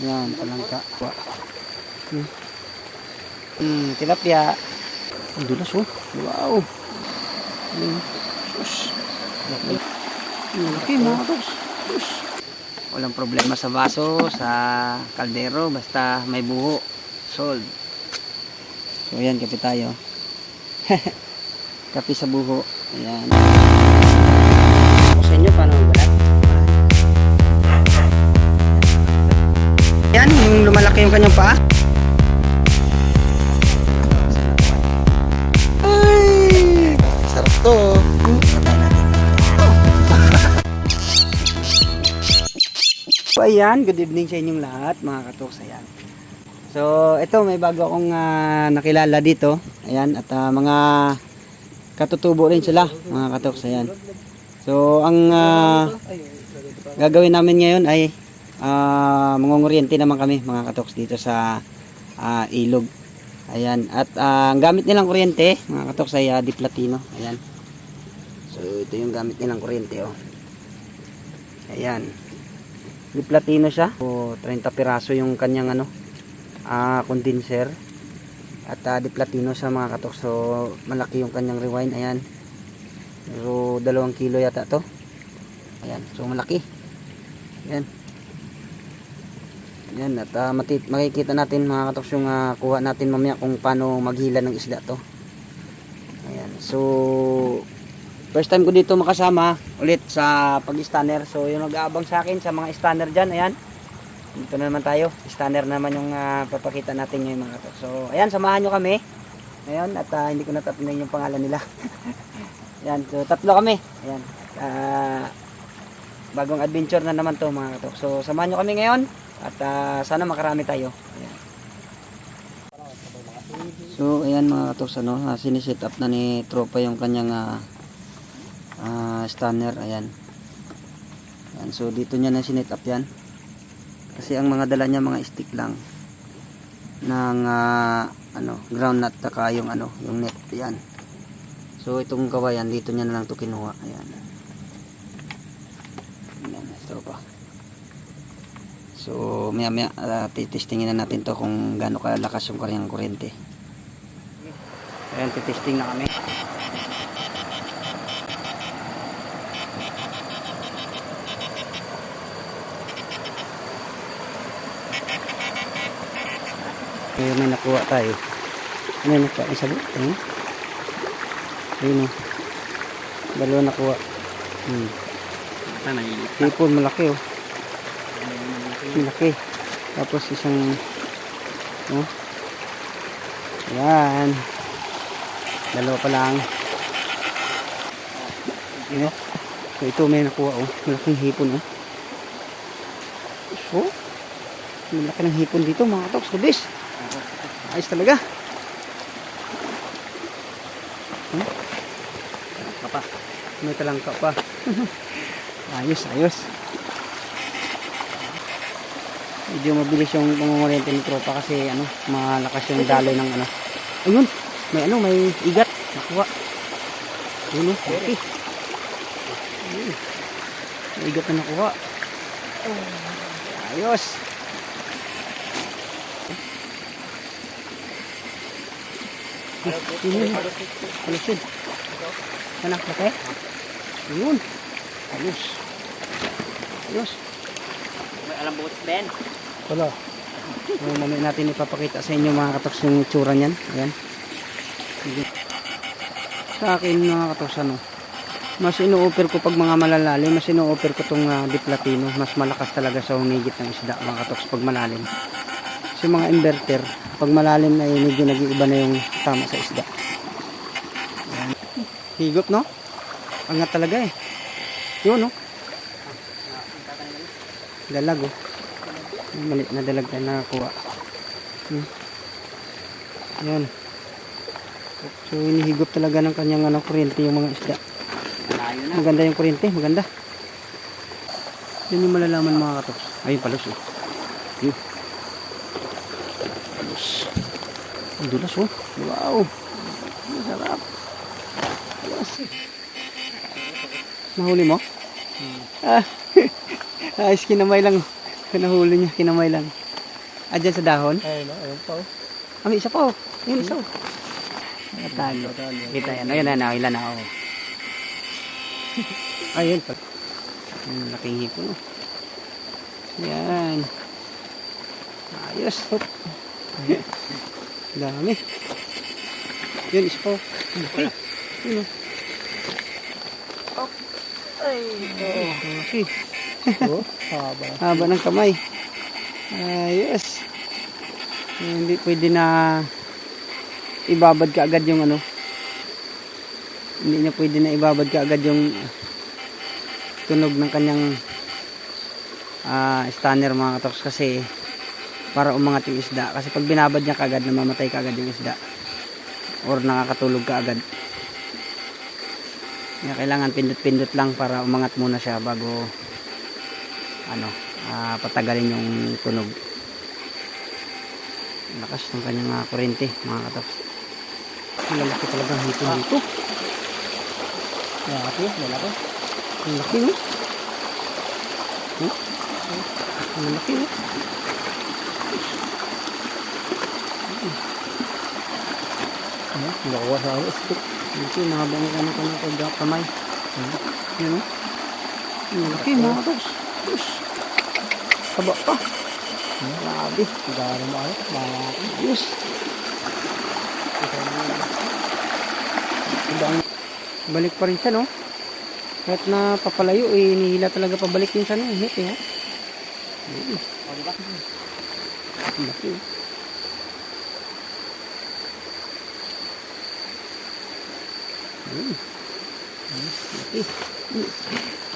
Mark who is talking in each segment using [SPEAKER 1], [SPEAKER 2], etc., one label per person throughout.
[SPEAKER 1] Yan, palangka. Hmm. Hmm, tilapia. Ang dulas oh. Wow. Hmm. Sus. Laki. Ang Laki mga katoks. Sus. Walang problema sa baso, sa kaldero, basta may buho. Sold. So ayan, kape tayo. kape sa buho. Ayan. Ako sa inyo, paano magbalat? Yan, yung lumalaki yung kanyang paa. Ay, sarap to. So ayan, good evening sa inyong lahat mga katoks. Ayan. So ito may bago akong ah, nakilala dito. Ayan at ah, mga katutubo rin sila mga katoks. Ayan. So ang ah, gagawin namin ngayon ay uh, mangunguryente naman kami mga katoks dito sa ah, ilog. Ayan. At ah, ang gamit nilang kuryente mga katoks ay uh, di platino. Ayan. So ito yung gamit nilang kuryente oh. Ayan. Di platino siya. O 30 piraso yung kanyang ano ah condenser. At ah, di platino sa mga katok. So malaki yung kanyang rewind. Ayan. So dalawang kilo yata to. Ayan. So malaki. Ayan. Ayan. At ah, mati- makikita natin mga katok yung ah, kuha natin mamaya kung paano maghila ng isda to. Ayan. So First time ko dito makasama ulit sa pag-stunner. So, yung nag-aabang sa akin sa mga stunner dyan, ayan. Dito na naman tayo. Stunner naman yung ah, papakita natin ngayon mga to. So, ayan, samahan nyo kami. Ngayon, at ah, hindi ko natatunan yung pangalan nila. ayan, so tatlo kami. Ayan. Ah, bagong adventure na naman to mga to. So, samahan nyo kami ngayon. At ah, sana makarami tayo. Ayan. So, ayan mga katoks, ano, ah, siniset up na ni Tropa yung kanyang ah, ah stunner. Ayan. ayan so dito niya na sinet up yan. Kasi ang mga dala niya mga stick lang. Ng ah, ano ground nut taka yung ano yung net. Yan so itong kawayan dito niya na lang to kinuha. Ayan. Ayan ito pa so maya maya uh, titestingin na natin to kung gaano kalakas yung kanyang kuryente ayan titesting na kami Kaya may nakuha tayo. Ano yung nakuha? Ang sabi? Ayun. Ayun o. Dalawa nakuha. Hmm. Tipon malaki oh. Malaki. Tapos isang oh. Yan. Dalawa pa lang. Yun oh. So ito may nakuha oh. Malaking hipon oh. So, malaki ng hipon dito mga toks. Kabis. Ayos talaga. Hmm? Pa. May talangka pa. ayos, ayos. Medyo mabilis yung pangungurente ni tropa kasi ano, malakas yung daloy ng ano. Ayun, may ano, may igat. Nakuha. Yun o, okay. Ayun. May igat na nakuha. Ayos. Yun. Alusin. Anak, laki. Yun. Ayos. Ayos.
[SPEAKER 2] May alam bukas Ben.
[SPEAKER 1] Wala. So, mamaya natin ipapakita sa inyo mga katoks yung tsura niyan. Ayan. Sa akin mga katoks ano, mas ino-offer ko pag mga malalalim, mas ino-offer ko tong uh, diplatino. Mas malakas talaga sa humigit ng isda mga katoks pag malalim. Kasi mga inverter, pag malalim na eh, medyo nag-iiba na yung tama sa isda. Ayan. Higop no? Angat talaga eh. Yun no? Dalag oh. May Maliit na dalag na nakakuha. Hmm. Yan. So inihigop talaga ng kanyang ano, kuryente yung mga isda. Maganda yung kuryente, maganda. Yan yung malalaman mga katoks. Ayun palos oh. Yun. Palos. Ang dulas oh. Wow. Ang sarap. Yes. Nahuli mo? Ah. Ayos kinamay lang. Nahuli niya, kinamay lang. Ah, dyan sa dahon?
[SPEAKER 3] Ayun, oh, ayun pa. oh.
[SPEAKER 1] May isa pa oh. Ayun, isa oh. Natalo. Kita yan. Ayun na, nakila na ako. Ayun pa. Ang laking hipon oh. Yan. Ayos. Hop. Dami. Yun, isa pa oh. Ang laki. Yun oh. Hop. Ay, oh.
[SPEAKER 3] Haba.
[SPEAKER 1] Haba ng kamay. Ayos. Hindi pwede na ibabad ka agad yung ano. Hindi niya pwede na ibabad ka agad yung tunog ng kanyang ah stunner mga katoks kasi para umangat yung isda. Kasi pag binabad niya kagad, namamatay kagad yung isda. Or nakakatulog ka agad. Kaya kailangan pindot-pindot lang para umangat muna siya bago ano, ah, patagalin yung tunog. Lakas ng kanyang uh, kurente, mga kataps. Lalaki talaga ang hipon dito.
[SPEAKER 3] Malaki, malaki.
[SPEAKER 1] Ang laki, no? Oh? Ang laki, no?
[SPEAKER 3] Ano? Nakuha sa akin.
[SPEAKER 1] Ito, mahaba ng kanyang kanyang kanyang kamay. Yan, no? Ang laki, mga kataps. Yes. Haba pa. Grabe.
[SPEAKER 3] Gano'n mo? Malaki.
[SPEAKER 1] Yes. Ibang balik pa rin siya, no? Kahit na papalayo, eh, nihila talaga pabalik yung siya, no? Hit, eh? Ang laki. Ayun. Ayun, laki.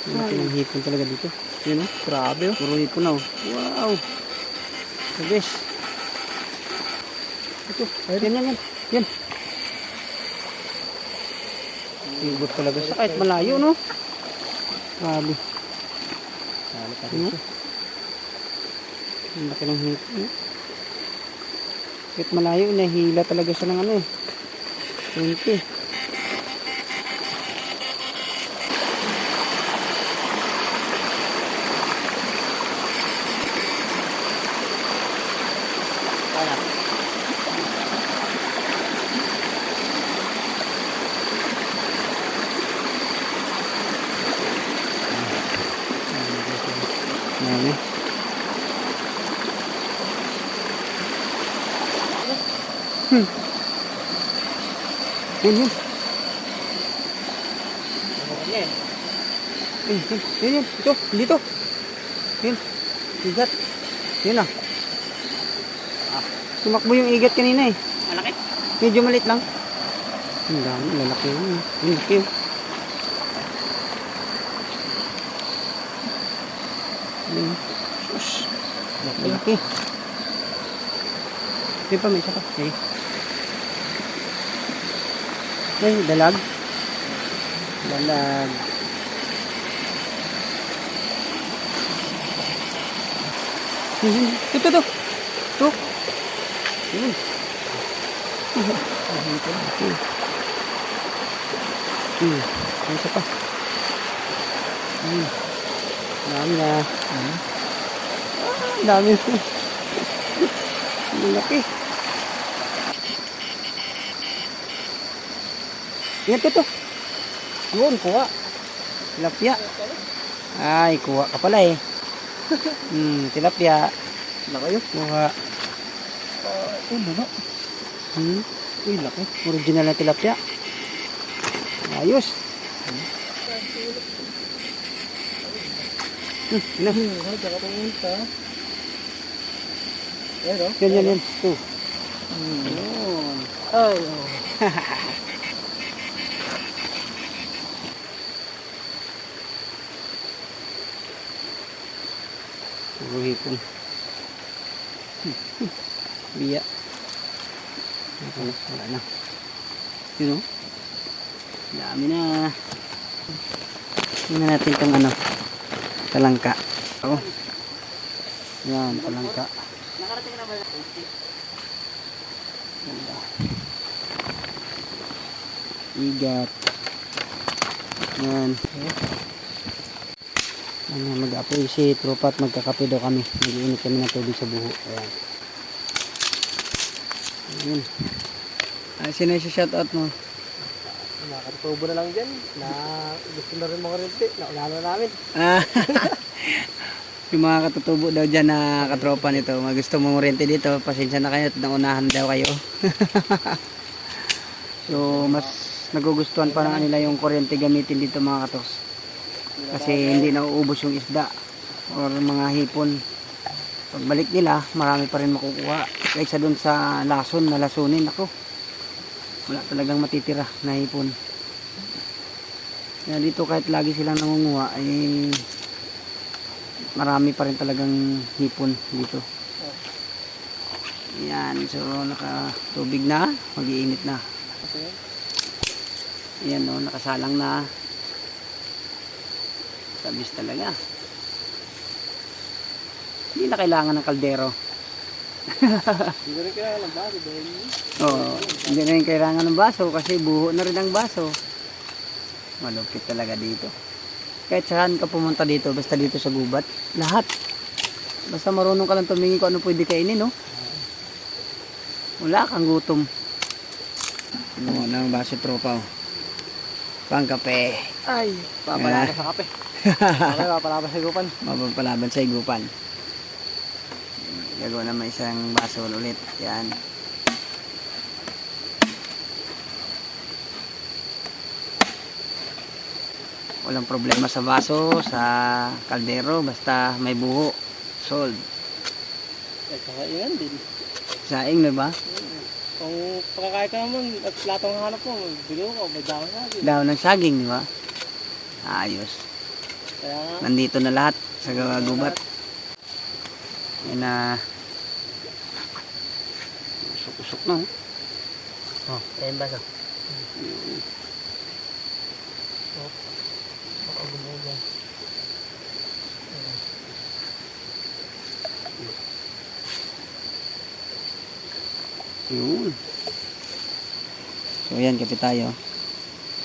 [SPEAKER 1] Laki ng hipon talaga dito. Yun, oh. Grabe, oh. Puro hipon na, oh. Wow. The best. Ito. Yan, yan, yan. Yan. Ibot talaga siya. Kahit malayo, no? Grabe.
[SPEAKER 3] Lalo pa rin siya.
[SPEAKER 1] Ang laki ng hipon. no? Kahit malayo, nahila talaga siya ng ano eh. 20.
[SPEAKER 2] Wala.
[SPEAKER 1] Marami. Hmm. Yun, yun.
[SPEAKER 2] Yan.
[SPEAKER 1] Yun, yun, yun, yun. Ito, dito. Yun. Igat. Yun ah. Tumakbo yung igat kanina eh.
[SPEAKER 2] Malaki.
[SPEAKER 1] Medyo malit lang. Ang dami, lalaki yun. eh. Ang laki yun. Ayun. Sus. Ang laki. Sige pa, may isa pa. Sige. Ay, dalag. Dalag. Ito, ito. Ito. Hmm. Hmm. Isa pa. Hmm. Dami na. Hmm. Ah, dami. Laki. Yan, ito. Yun, kuha. Tilapia. Ay, kuha ka pala eh. Hmm, tilapia.
[SPEAKER 3] Laki yun.
[SPEAKER 1] Kuha.
[SPEAKER 3] Oh, lalo.
[SPEAKER 1] Hmm.
[SPEAKER 3] Uy, laki.
[SPEAKER 1] Original na tilapia. Ayos. Hmm, ano?
[SPEAKER 3] Ano. Ayun, oh.
[SPEAKER 1] Yan, yan, yan. Ito.
[SPEAKER 3] Hmm.
[SPEAKER 1] Yun. Puro hipon. Biya. Ako na, wala na. Yun o. Dami na. Tingnan natin itong ano. Talangka. Oo. Yan, talangka.
[SPEAKER 2] Nakarating na ba?
[SPEAKER 1] Ganda. Igat. Yan. Ano, mag-apoy si tropa at magkakape daw kami. Mag-iinit kami ng tubig sa buho. Ayan. Ayun. Ah, sino yung shoutout mo?
[SPEAKER 3] Nakatubo na lang dyan. Na gusto na rin mga rinti. Nauna na namin.
[SPEAKER 1] Ah, yung mga katutubo daw dyan na katropa nito, mga gusto mong rente dito, pasensya na kayo at naunahan daw kayo. so, mas nagugustuhan pa na nila yung kuryente gamitin dito mga katos. Kasi hindi nauubos yung isda or mga hipon. Pagbalik nila, marami pa rin makukuha. Kaysa dun sa lason na lasunin, ako. Wala talagang matitira na hipon. Kaya dito kahit lagi silang nangunguha, ay marami pa rin talagang hipon dito. Yan, so nakatubig na, mag-iinit na. Yan no, nakasalang na. Tabis talaga. Hindi na kailangan ng kaldero.
[SPEAKER 3] Hindi rin kailangan ng bago dahil
[SPEAKER 1] Oo, hindi na rin kailangan ng baso kasi buho na rin ang baso. Malupit talaga dito. Kahit saan ka pumunta dito, basta dito sa gubat, lahat. Basta marunong ka lang tumingin kung ano pwede kainin, no? Wala kang gutom. Ano ng baso tropa, oh. Pang kape.
[SPEAKER 3] ay, papalaban sa kape. Okay, papalaban sa gupan.
[SPEAKER 1] Mapapalaban sa igupan. Gagawa naman isang baso ulit. Yan. Walang problema sa baso, sa kaldero, basta may buho. Sold.
[SPEAKER 3] Eh, kakaingan din.
[SPEAKER 1] Saing na ba?
[SPEAKER 3] Kung pakakain ka naman at platong hanap mo, bilo ko, may dahon na din.
[SPEAKER 1] Daw ng saging, di ba? Ayos.
[SPEAKER 3] Kaya nga,
[SPEAKER 1] Nandito na lahat sa gubat. Yan na. Usok-usok na. oh.
[SPEAKER 3] oh, ayun ba sa?
[SPEAKER 1] Yun. So, ayan, kape tayo.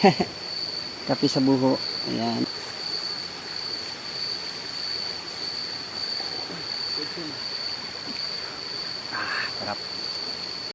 [SPEAKER 1] kape sa buho. Ayan.